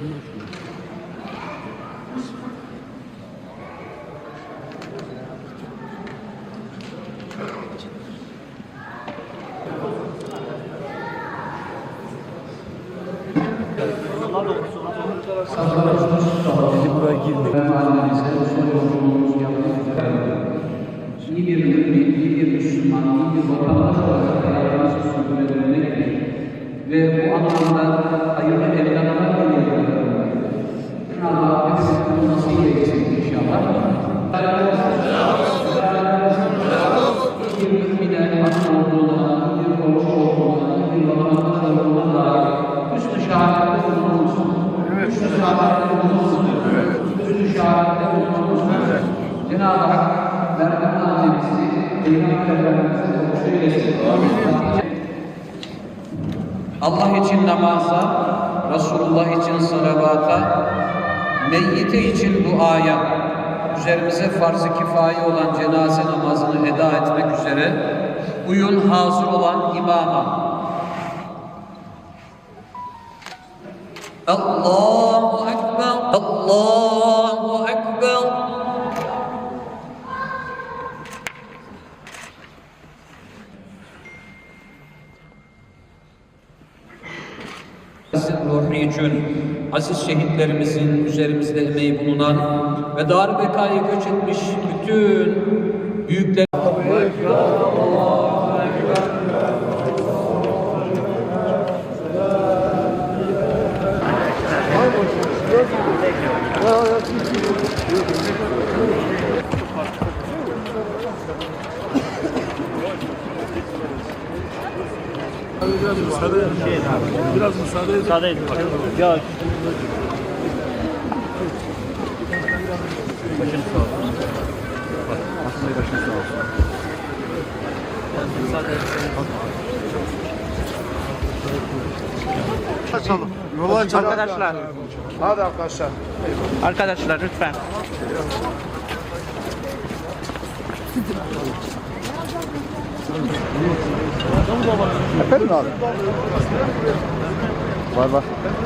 iyi bir mümin, iyi bir Müslüman, iyi bir vatandaş olarak hayatımızı sürdürebilmektir. Ve bu anlamda hayırlı evlatlar Allah için namaza, Resulullah için salavata, meyyite için duaya, üzerimize farz-ı kifayi olan cenaze namazını eda etmek üzere uyun hazır olan imama. Allahu Ekber, Allahu Aziz ruhu için aziz şehitlerimizin üzerimizde emeği bulunan ve dar bekaya göç etmiş bütün büyükler Biraz müsaade edin. Müsaade edin. Ya başın sağ olsun. Aslında başın sağ olsun. Müsaade Açalım. Yolu açalım. Arkadaşlar, Hadi arkadaşlar. arkadaşlar lütfen. Efendim abi? Var var.